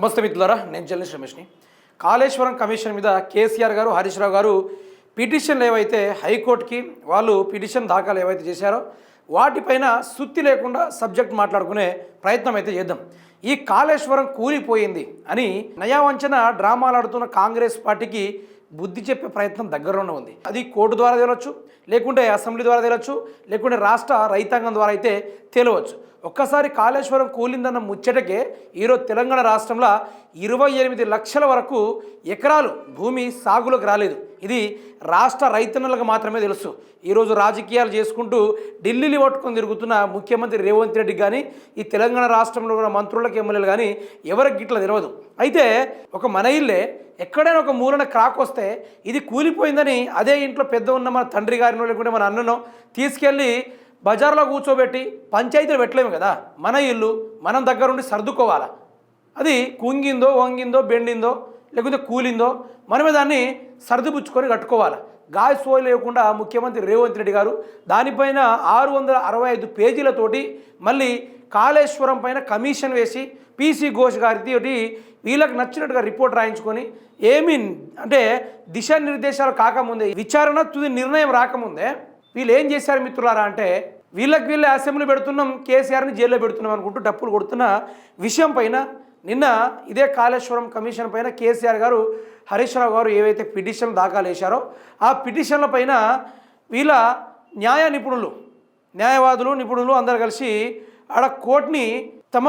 నమస్తే మిత్రులారా నేను జర్నలిస్ట్ రమేష్ని కాళేశ్వరం కమిషన్ మీద కేసీఆర్ గారు హరీష్ రావు గారు పిటిషన్లు ఏవైతే హైకోర్టుకి వాళ్ళు పిటిషన్ దాఖలు ఏవైతే చేశారో వాటిపైన సుత్తి లేకుండా సబ్జెక్ట్ మాట్లాడుకునే ప్రయత్నం అయితే చేద్దాం. ఈ కాళేశ్వరం కూలిపోయింది అని నయావంచన డ్రామాలు ఆడుతున్న కాంగ్రెస్ పార్టీకి బుద్ధి చెప్పే ప్రయత్నం దగ్గరలోనే ఉంది. అది కోర్టు ద్వారా తేలొచ్చు లేకుంటే అసెంబ్లీ ద్వారా తేలొచ్చు లేకుంటే రాష్ట్ర రైతాంగం ద్వారా అయితే తేలవచ్చు. ఒక్కసారి కాళేశ్వరం కూలిందన్న ముచ్చటకే ఈరోజు తెలంగాణ రాష్ట్రంలో ఇరవై ఎనిమిది లక్షల వరకు ఎకరాలు భూమి సాగులోకి రాలేదు. ఇది రాష్ట్ర రైతన్నులకు మాత్రమే తెలుసు. ఈరోజు రాజకీయాలు చేసుకుంటూ ఢిల్లీని పట్టుకొని తిరుగుతున్న ముఖ్యమంత్రి రేవంత్ రెడ్డి కానీ ఈ తెలంగాణ రాష్ట్రంలో ఉన్న మంత్రులకు ఎమ్మెల్యేలు కానీ ఎవరికి గిట్ల తెలియదు. అయితే ఒక మన ఇల్లే ఎక్కడైనా ఒక మూలన క్రాక్ వస్తే ఇది కూలిపోయిందని అదే ఇంట్లో పెద్ద ఉన్న మన తండ్రి గారినో లేకుంటే మన అన్ననో తీసుకెళ్ళి బజార్లో కూర్చోబెట్టి పంచాయతీలు పెట్టలేము కదా. మన ఇల్లు మనం దగ్గరుండి సర్దుకోవాలి? అది కుంగిందో వంగిందో బెండిందో లేకపోతే కూలిందో మనమే దాన్ని సర్దిపుచ్చుకొని కట్టుకోవాలి. గాయ సోయ లేకుండా ముఖ్యమంత్రి రేవంత్ రెడ్డి గారు దానిపైన ఆరు వందల అరవై ఐదు పేజీలతోటి మళ్ళీ కాళేశ్వరం పైన కమిషన్ వేసి పీసీ ఘోష్ గారితోటి వీళ్ళకి నచ్చినట్టుగా రిపోర్ట్ రాయించుకొని ఏమీ అంటే దిశానిర్దేశాలు కాకముందే విచారణ తుది నిర్ణయం రాకముందే వీళ్ళు ఏం చేశారు మిత్రులారా అంటే వీళ్ళకి వీళ్ళే అసెంబ్లీ పెడుతున్నాం కేసీఆర్ని జైల్లో పెడుతున్నాం అనుకుంటూ డప్పులు కొడుతున్న విషయం పైన నిన్న ఇదే కాళేశ్వరం కమిషన్ పైన కేసీఆర్ గారు హరీష్ రావు గారు ఏవైతే పిటిషన్ దాఖలు చేశారో ఆ పిటిషన్ల పైన వీళ్ళ న్యాయ నిపుణులు న్యాయవాదులు నిపుణులు అందరు కలిసి ఆడ కోర్టుని తమ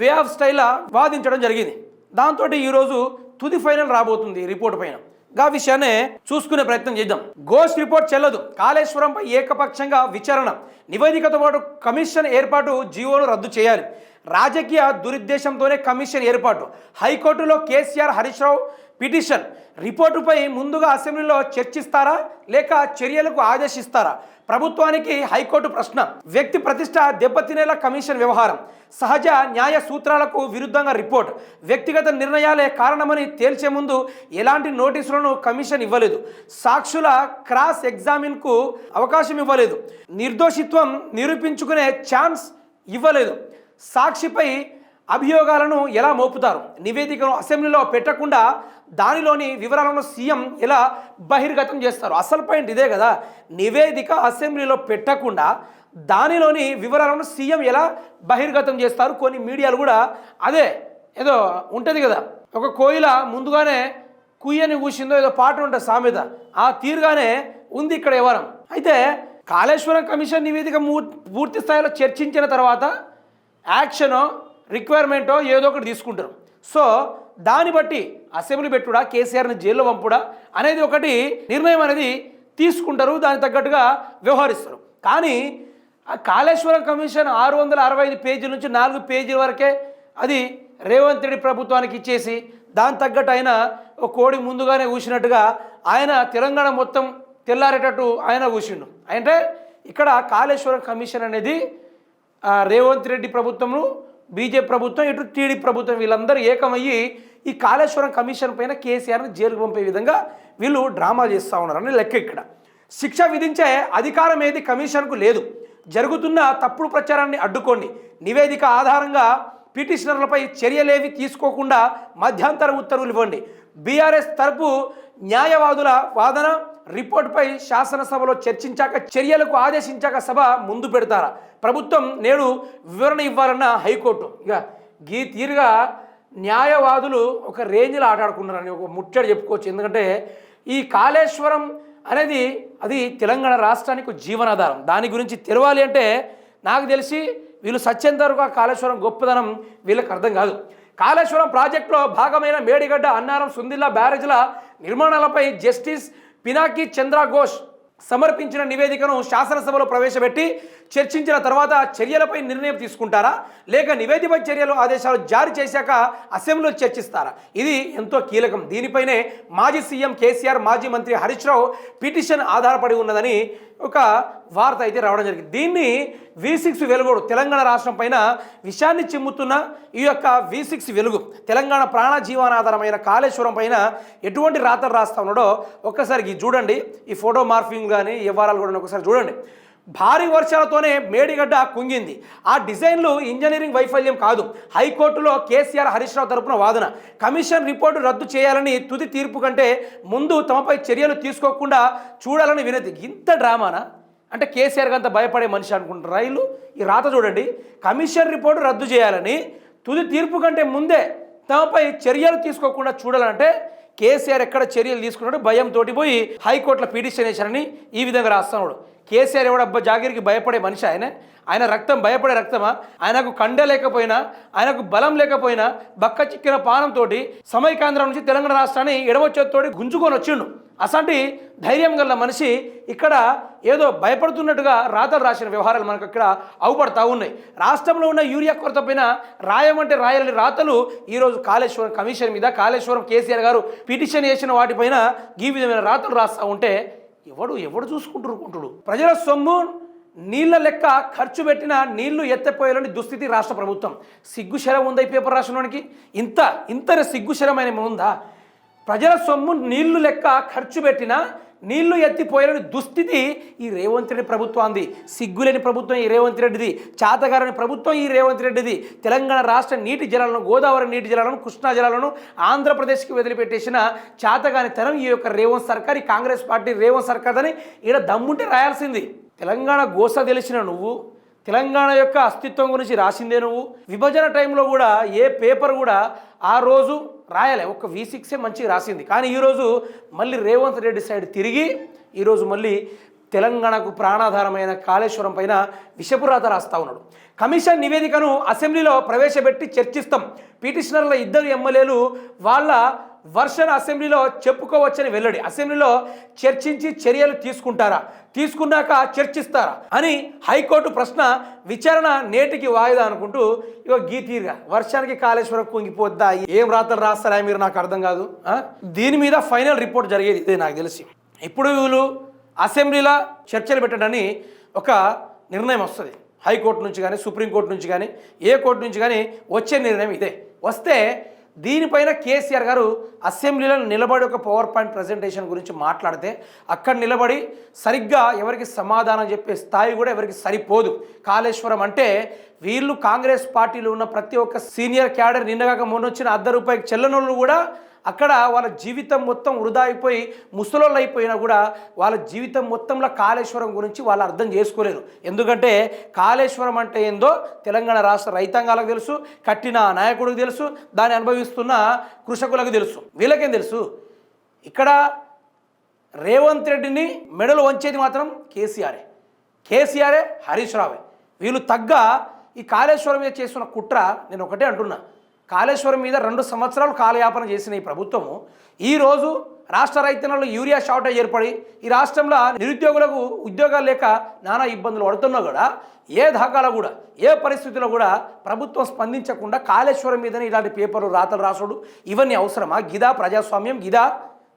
వే ఆఫ్ స్టైల్లా వాదించడం జరిగింది. దాంతో ఈరోజు తుది ఫైనల్ రాబోతుంది రిపోర్ట్ పైన. గా విషయాన్ని చూసుకునే ప్రయత్నం చేద్దాం. గోస్ట్ రిపోర్ట్ చెల్లదు. కాళేశ్వరంపై ఏకపక్షంగా విచారణ. నివేదికతో పాటు కమిషన్ ఏర్పాటు జీవోను రద్దు చేయాలి. రాజకీయ దురుద్దేశంతోనే కమిషన్ ఏర్పాటు. హైకోర్టులో కేసీఆర్ హరీష్ రావు పిటిషన్. రిపోర్టుపై ముందుగా అసెంబ్లీలో చర్చిస్తారా లేక చర్యలకు ఆదేశిస్తారా? ప్రభుత్వానికి హైకోర్టు ప్రశ్న. వ్యక్తి ప్రతిష్ట దెబ్బతినేలా కమిషన్ వ్యవహారం. సహజ న్యాయ సూత్రాలకు విరుద్ధంగా రిపోర్ట్. వ్యక్తిగత నిర్ణయాలే కారణమని తేల్చే ముందు ఎలాంటి నోటీసులను కమిషన్ ఇవ్వలేదు. సాక్షుల క్రాస్ ఎగ్జామిన్కు అవకాశం ఇవ్వలేదు. నిర్దోషిత్వం నిరూపించుకునే ఛాన్స్ ఇవ్వలేదు. సాక్షిపై అభియోగాలను ఎలా మోపుతారు? నివేదికను అసెంబ్లీలో పెట్టకుండా దానిలోని వివరాలను సీఎం ఎలా బహిర్గతం చేస్తారు? అసలు పాయింట్ ఇదే కదా. నివేదిక అసెంబ్లీలో పెట్టకుండా దానిలోని వివరాలను సీఎం ఎలా బహిర్గతం చేస్తారు? కొన్ని మీడియాలు కూడా అదే ఏదో ఉంటుంది కదా. ఒక కోయిల ముందుగానే కుయ్యని కూసిందో ఏదో పాట ఉంటుంది సామెత. ఆ తీరుగానే ఉంది ఇక్కడ వివరం అయితే కాళేశ్వరం కమిషన్ నివేదిక పూర్తి స్థాయిలో చర్చించిన తర్వాత యాక్షను రిక్వైర్మెంటో ఏదో ఒకటి తీసుకుంటారు. సో దాన్ని బట్టి అసెంబ్లీ పెట్టుడా కేసీఆర్ని జైల్లో పంపుడా అనేది ఒకటి నిర్ణయం అనేది తీసుకుంటారు దానికి తగ్గట్టుగా వ్యవహరిస్తారు. కానీ ఆ కాళేశ్వరం కమిషన్ ఆరు వందల అరవై ఐదు పేజీల నుంచి నాలుగు పేజీల వరకే అది రేవంత్ రెడ్డి ప్రభుత్వానికి ఇచ్చేసి దాని తగ్గట్టు ఆయన ఒక కోడి ముందుగానే కూసినట్టుగా ఆయన తెలంగాణ మొత్తం తెల్లారేటట్టు ఆయన కూసిండు అంటే ఇక్కడ కాళేశ్వరం కమిషన్ అనేది రేవంత్ రెడ్డి ప్రభుత్వము బీజేపీ ప్రభుత్వం ఇటు టీడీ ప్రభుత్వం వీళ్ళందరూ ఏకమయ్యి ఈ కాళేశ్వరం కమిషన్ పైన కేసీఆర్ని జైలుకు పంపే విధంగా వీళ్ళు డ్రామా చేస్తూ ఉన్నారని లెక్క ఇక్కడ. శిక్ష విధించే అధికారం ఏది కమిషన్కు లేదు. జరుగుతున్న తప్పుడు ప్రచారాన్ని అడ్డుకోండి. నివేదిక ఆధారంగా పిటిషనర్లపై చర్యలేవి తీసుకోకుండా మధ్యంతర ఉత్తర్వులు ఇవ్వండి. బీఆర్ఎస్ తరపు న్యాయవాదుల వాదన రిపోర్ట్పై శాసనసభలో చర్చించాక చర్యలకు ఆదేశించాక సభ ముందు పెడతారా? ప్రభుత్వం నేడు వివరణ ఇవ్వాలన్న హైకోర్టు. ఇక గీ తీరుగా న్యాయవాదులు ఒక రేంజ్లో ఆటాడుకున్నారని ఒక ముచ్చట చెప్పుకోవచ్చు. ఎందుకంటే ఈ కాళేశ్వరం అనేది అది తెలంగాణ రాష్ట్రానికి జీవనాధారం. దాని గురించి తెలవాలి అంటే నాకు తెలిసి వీళ్ళు సత్యంత వరకు ఆ కాళేశ్వరం గొప్పదనం వీళ్ళకి అర్థం కాదు. కాళేశ్వరం ప్రాజెక్టులో భాగమైన మేడిగడ్డ అన్నారం సుందిల్లా బ్యారేజ్ల నిర్మాణాలపై జస్టిస్ పినాకి చంద్ర ఘోష్ సమర్పించిన నివేదికను శాసనసభలో ప్రవేశపెట్టి చర్చించిన తర్వాత చర్యలపై నిర్ణయం తీసుకుంటారా? లేక నివేదిపై చర్యలు ఆదేశాలు జారీ చేశాక అసెంబ్లీలో చర్చిస్తారా? ఇది ఎంతో కీలకం. దీనిపైనే మాజీ సీఎం కేసీఆర్ మాజీ మంత్రి హరీష్ రావు పిటిషన్ ఆధారపడి ఉన్నదని ఒక వార్త అయితే రావడం జరిగింది. దీన్ని వి సిక్స్ వెలుగుడు తెలంగాణ రాష్ట్రం పైన విషయాన్ని చిమ్ముతున్న ఈ యొక్క వి సిక్స్ వెలుగు తెలంగాణ ప్రాణ జీవనాధారమైన కాళేశ్వరం పైన ఎటువంటి రాతలు రాస్తా ఉన్నాడో ఒక్కసారి చూడండి. ఈ ఫోటో మార్ఫింగ్ కానీ ఈ కూడా ఒకసారి చూడండి. భారీ వర్షాలతోనే మేడిగడ్డ కుంగింది. ఆ డిజైన్లు ఇంజనీరింగ్ వైఫల్యం కాదు. హైకోర్టులో కేసీఆర్ హరీష్ రావు తరపున వాదన. కమిషన్ రిపోర్టు రద్దు చేయాలని తుది తీర్పు కంటే ముందు తమపై చర్యలు తీసుకోకుండా చూడాలని వినతి. ఇంత డ్రామానా? అంటే కేసీఆర్ అంత భయపడే మనిషి అనుకుంటారు రైలు ఈ రాత చూడండి. కమిషన్ రిపోర్టు రద్దు చేయాలని తుది తీర్పు కంటే ముందే తమపై చర్యలు తీసుకోకుండా చూడాలంటే కేసీఆర్ ఎక్కడ చర్యలు తీసుకున్నాడు భయంతో పోయి హైకోర్టులో పిటిషన్ వేశారని ఈ విధంగా రాస్తున్నాడు. కేసీఆర్ ఎవడు జాగీర్కి జాగిరికి భయపడే మనిషి ఆయన. ఆయన రక్తం భయపడే రక్తమా? ఆయనకు కండ లేకపోయినా ఆయనకు బలం లేకపోయినా బక్క చిక్కిన పానంతో సమైకాంధ్రం నుంచి తెలంగాణ రాష్ట్రాన్ని ఎడమొచ్చేతోటి గుంజుకొని వచ్చిండు. అసంటి ధైర్యం గల మనిషి ఇక్కడ ఏదో భయపడుతున్నట్టుగా రాతలు రాసిన వ్యవహారాలు మనకు ఇక్కడ అవుపడతా ఉన్నాయి. రాష్ట్రంలో ఉన్న యూరియా కొరత పైన రాయమంటే రాయాలని రాతలు ఈరోజు కాళేశ్వరం కమిషన్ మీద కాళేశ్వరం కేసీఆర్ గారు పిటిషన్ చేసిన వాటిపైన ఈ విధమైన రాతలు రాస్తూ ఉంటే ఎవడు ఎవడు చూసుకుంటురుకుంటుడు ప్రజల సొమ్ము నీళ్ళ లెక్క ఖర్చు పెట్టిన నీళ్ళు ఎత్తపోయాలని దుస్థితి రాష్ట్ర ప్రభుత్వం. సిగ్గుశరం ఉందా ఈ పేపర్ రాష్ట్రంలోనికి ఇంత ఇంత సిగ్గుశరమైన ఉందా? ప్రజల సొమ్ము నీళ్ళు లెక్క ఖర్చు పెట్టిన నీళ్ళు ఎత్తిపోయలేని దుస్థితి ఈ రేవంత్ రెడ్డి ప్రభుత్వాంది. సిగ్గులేని ప్రభుత్వం ఈ రేవంత్ రెడ్డిది. చాతగారని ప్రభుత్వం ఈ రేవంత్ రెడ్డిది. తెలంగాణ రాష్ట్ర నీటి జలాలను గోదావరి నీటి జలాలను కృష్ణా జలాలను ఆంధ్రప్రదేశ్కి వదిలిపెట్టేసిన చాతగాని తరం ఈ యొక్క రేవంత్ సర్కార్ ఈ కాంగ్రెస్ పార్టీ రేవంత్ సర్కార్ అని ఈడ దమ్ముంటే రాయాల్సింది. తెలంగాణ గోస తెలిసిన నువ్వు తెలంగాణ యొక్క అస్తిత్వం గురించి రాసిందే నువ్వు. విభజన టైంలో కూడా ఏ పేపర్ కూడా ఆ రోజు రాయలే. ఒక వి సిక్సే మంచిగా రాసింది. కానీ ఈరోజు మళ్ళీ రేవంత్ రెడ్డి సైడ్ తిరిగి ఈరోజు మళ్ళీ తెలంగాణకు ప్రాణాధారమైన కాళేశ్వరం పైన విషపురాత రాస్తా ఉన్నాడు. కమిషన్ నివేదికను అసెంబ్లీలో ప్రవేశపెట్టి చర్చిస్తాం. పిటిషనర్ల ఇద్దరు ఎమ్మెల్యేలు వాళ్ళ వర్షన్ అసెంబ్లీలో చెప్పుకోవచ్చని వెల్లడి. అసెంబ్లీలో చర్చించి చర్యలు తీసుకుంటారా? తీసుకున్నాక చర్చిస్తారా? అని హైకోర్టు ప్రశ్న విచారణ నేటికి వాయిదా అనుకుంటూ ఇక గీతీరుగా. వర్షానికి కాళేశ్వరం కుంగిపోద్దా? ఏం రాతలు రాస్తారా మీరు? నాకు అర్థం కాదు. దీని మీద ఫైనల్ రిపోర్ట్ జరిగేది ఇదే నాకు తెలిసి. ఇప్పుడు వీళ్ళు అసెంబ్లీలో చర్చలు పెట్టడని ఒక నిర్ణయం వస్తుంది. హైకోర్టు నుంచి కానీ సుప్రీంకోర్టు నుంచి కానీ ఏ కోర్టు నుంచి కానీ వచ్చే నిర్ణయం ఇదే. వస్తే దీనిపైన కేసీఆర్ గారు అసెంబ్లీలో నిలబడి ఒక పవర్ పాయింట్ ప్రజెంటేషన్ గురించి మాట్లాడితే అక్కడ నిలబడి సరిగ్గా ఎవరికి సమాధానం చెప్పే స్థాయి కూడా ఎవరికి సరిపోదు. కాళేశ్వరం అంటే వీళ్ళు కాంగ్రెస్ పార్టీలో ఉన్న ప్రతి ఒక్క సీనియర్ క్యాడర్ నిన్నగాక మొన్న వచ్చిన అర్ధ రూపాయికి చెల్లనోళ్ళు కూడా అక్కడ వాళ్ళ జీవితం మొత్తం వృధా అయిపోయి ముసలోళ్ళు అయిపోయినా కూడా వాళ్ళ జీవితం మొత్తంలో కాళేశ్వరం గురించి వాళ్ళు అర్థం చేసుకోలేరు. ఎందుకంటే కాళేశ్వరం అంటే ఏందో తెలంగాణ రాష్ట్ర రైతాంగాలకు తెలుసు కట్టిన నాయకుడికి తెలుసు దాన్ని అనుభవిస్తున్న కృషకులకు తెలుసు. వీళ్ళకేం తెలుసు? ఇక్కడ రేవంత్ రెడ్డిని మెడలు వంచేది మాత్రం కేసీఆరే. కేసీఆరే హరీష్ రావే. వీళ్ళు తగ్గ ఈ కాళేశ్వరం మీద చేస్తున్న కుట్ర నేను ఒకటే అంటున్నా. కాళేశ్వరం మీద రెండు సంవత్సరాలు కాలయాపన చేసిన ఈ ప్రభుత్వము ఈరోజు రాష్ట్ర రైతన్నలు యూరియా షార్టేజ్ ఏర్పడి ఈ రాష్ట్రంలో నిరుద్యోగులకు ఉద్యోగాలు లేక నానా ఇబ్బందులు పడుతున్నా కూడా ఏ దాకాలో కూడా ఏ పరిస్థితిలో కూడా ప్రభుత్వం స్పందించకుండా కాళేశ్వరం మీదనే ఇలాంటి పేపర్లు రాతలు రాసుడు ఇవన్నీ అవసరమా? గిదా ప్రజాస్వామ్యం గిదా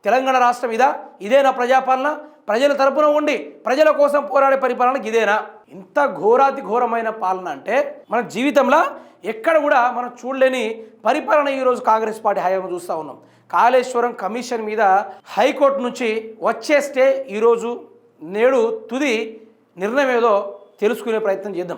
తెలంగాణ రాష్ట్రం ఇదా? ఇదేనా ప్రజాపాలన? ప్రజల తరపున ఉండి ప్రజల కోసం పోరాడే పరిపాలన ఇదేనా ఇంత ఘోరాతి ఘోరమైన పాలన అంటే మన జీవితంలో ఎక్కడ కూడా మనం చూడలేని పరిపాలన ఈరోజు కాంగ్రెస్ పార్టీ హయాంలో చూస్తూ ఉన్నాం. కాళేశ్వరం కమిషన్ మీద హైకోర్టు నుంచి వచ్చే స్టే ఈరోజు నేడు తుది నిర్ణయం ఏదో తెలుసుకునే ప్రయత్నం చేద్దాం.